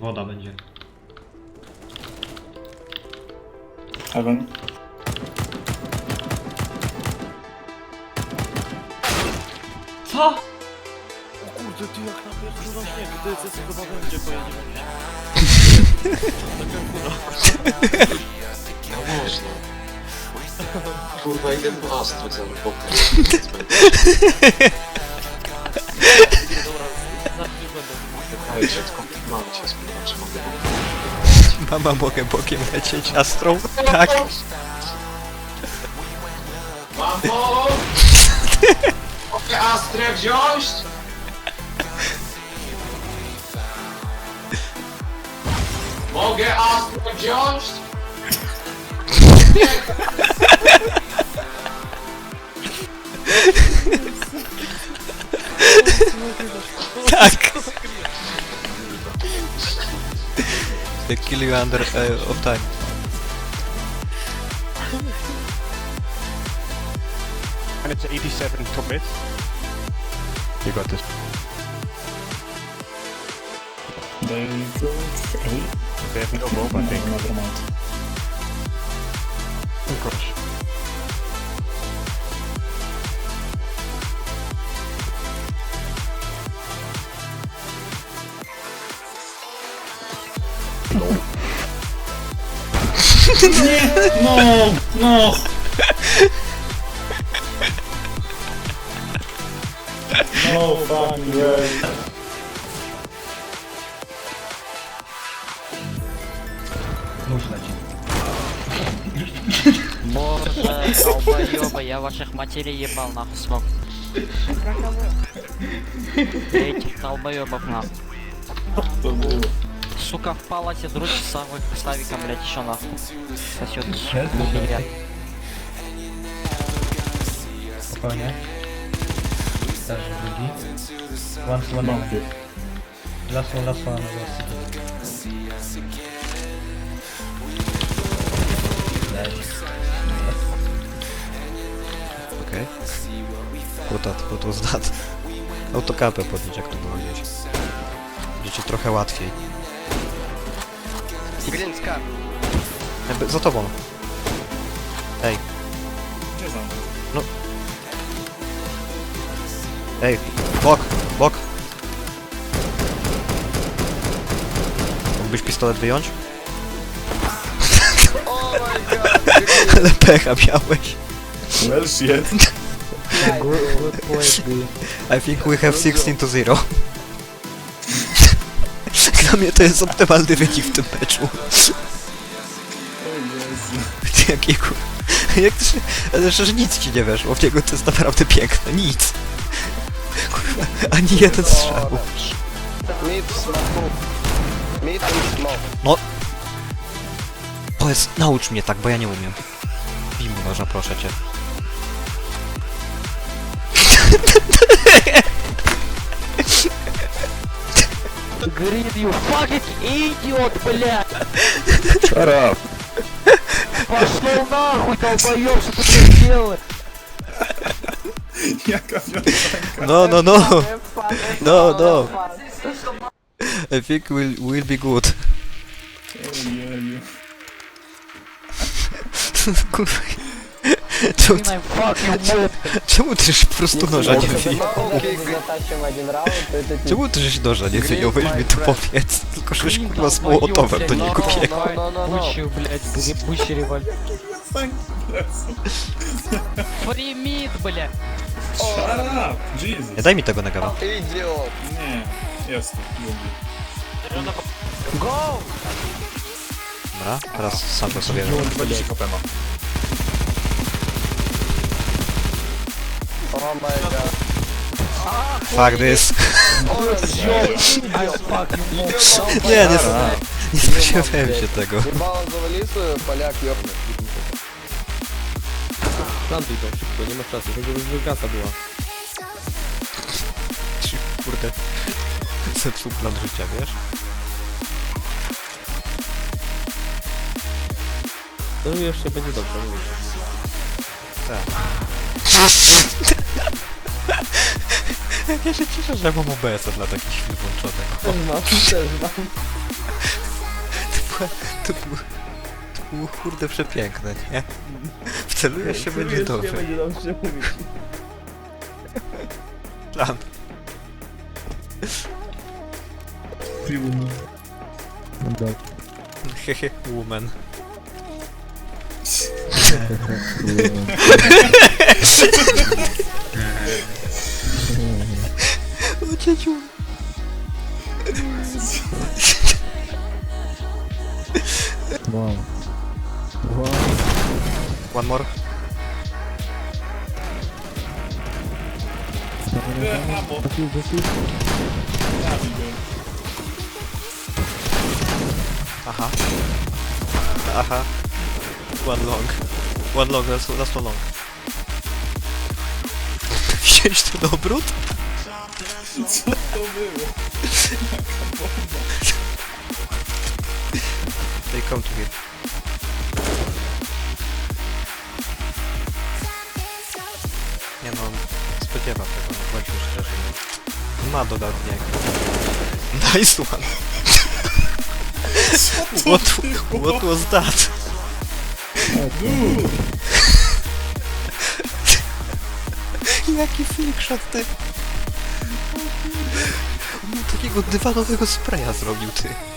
Woda będzie. Heaven. Co? O kurde, ty jak napierdolą śnieg, ty co chyba będzie pojedziemy. No można. Kurwa, idę po Astro cały bokiem. Dobra, zawsze będę. Czekajcie, tylko mam cię mogę Mama, mogę bokiem lecieć astrą? Tak. Mamo! Mogę Astrę wziąć? Mogę Astrę wziąć? Tak. They kill you under uh, of time. And it's 87 top mid. You got this. They go A. They have no bomb, I think. never mind. Нет, но, но. No fun, right? Ну, значит. Боже, долбоёба, я ваших матерей ебал нахуй смог. Этих долбоёбов нахуй. To było. Сука, в палате друг Савик, Славика, блядь, еще нахуй. Сосет. Jest? Привет. Spokojnie. Też drugi. One to one. Mam ty. Last one, last one, last Leży. Okej. Kutat, what was that? Autokapę podnieść, jak to było gdzieś. Będzie ci trochę łatwiej. Jakby za tobą. Ej, Gdzie za mną? ej, bok, bok. Mógłbyś pistolet wyjąć? Ale pecha miałeś. Well shit. I think we have 16 to 0. Dla mnie to jest optymalny wynik w tym meczu. Jakiego... Jak to się... Ale nic ci nie weszło, w niego to jest naprawdę piękne, nic. Kurwa, ani jeden strzał. No... Powiedz, naucz mnie tak, bo ja nie umiem. Bim można, proszę cię. Грин, you fucking idiot, блядь! Shut up. Пошел нахуй, долбоёб, что ты блядь делаешь? Jaka piosenka. No, no, no! No, no! I think we'll, we'll be good. Ojeju. Kurwa. Czemu, I'm fucking mob. czemu ty żeś po prostu noża nie wyjął? Czemu ty żeś noża nie wyjął? Weź mi to powiedz. Tylko żeś kurwa z mołotowem do niego biegł. Бучу, блядь, гребущий револьвер. Piosenka lecą. Фримит, блядь. Shut up! Jesus. Nie, daj mi tego negawa. Nie. Jest. Lubię. Go! Dobra, teraz sam to sobie... 20 HP ma. Fuck this. Nie, nie, nie spodziewałem się tego. Plantuj to szybko, nie masz czasu, żeby już wygasa była. Kurde. Zepsuł plan życia, wiesz? To jeszcze będzie dobrze, mówię. Ja się cieszę, że mam OBS-a dla takich chwil włączonego. Też mam, też mam. To było, to było, to było kurde przepiękne, nie? Wcelujesz się, będzie Czujesz, dobrze. Nie będzie dobrze mówić. Plan. Hehe, woman. Muchachos. wow. Wow. One more. Aha. Aha. One long. One long, that's, that's one long. Widziałeś ten obrót? Co to było? They come to me. Nie no, spodziewam tego, no bądźmy szczerzy. no. Ma dodatnie. Nice one. What, what was that? Dude! Jaki flickshot ty? On takiego dywanowego spraya zrobił ty.